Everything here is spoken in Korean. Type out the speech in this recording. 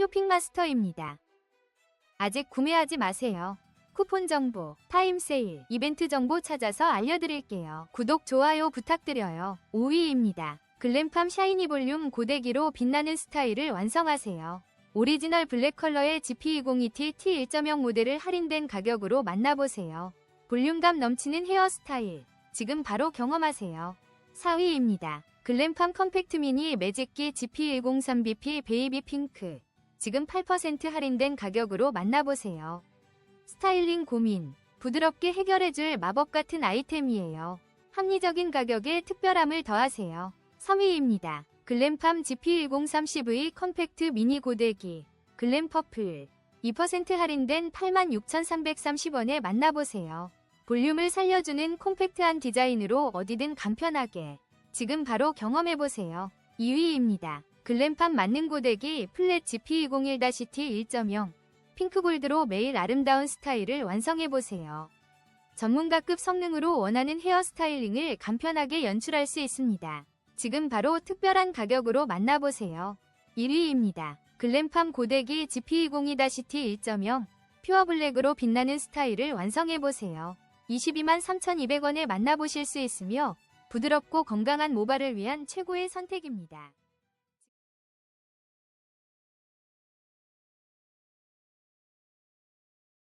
쇼핑마스터입니다. 아직 구매하지 마세요. 쿠폰 정보, 타임 세일, 이벤트 정보 찾아서 알려드릴게요. 구독, 좋아요 부탁드려요. 5위입니다. 글램팜 샤이니 볼륨 고데기로 빛나는 스타일을 완성하세요. 오리지널 블랙 컬러의 GP202T T1.0 모델을 할인된 가격으로 만나보세요. 볼륨감 넘치는 헤어스타일, 지금 바로 경험하세요. 4위입니다. 글램팜 컴팩트 미니 매직기 GP103BP 베이비 핑크, 지금 8% 할인된 가격으로 만나보세요. 스타일링 고민, 부드럽게 해결해줄 마법 같은 아이템이에요. 합리적인 가격에 특별함을 더하세요. 3위입니다. 글램팜 GP1030V 컴팩트 미니 고데기, 글램 퍼플, 2% 할인된 86,330원에 만나보세요. 볼륨을 살려주는 콤팩트한 디자인으로 어디든 간편하게, 지금 바로 경험해보세요. 2위입니다. 글램팜 만능 고데기 플랫 GP201-T 1.0 핑크골드로 매일 아름다운 스타일을 완성해보세요. 전문가급 성능으로 원하는 헤어스타일링을 간편하게 연출할 수 있습니다. 지금 바로 특별한 가격으로 만나보세요. 1위입니다. 글램팜 고데기 GP202-T 1.0 퓨어 블랙으로 빛나는 스타일을 완성해보세요. 22만 3,200원에 만나보실 수 있으며 부드럽고 건강한 모발을 위한 최고의 선택입니다.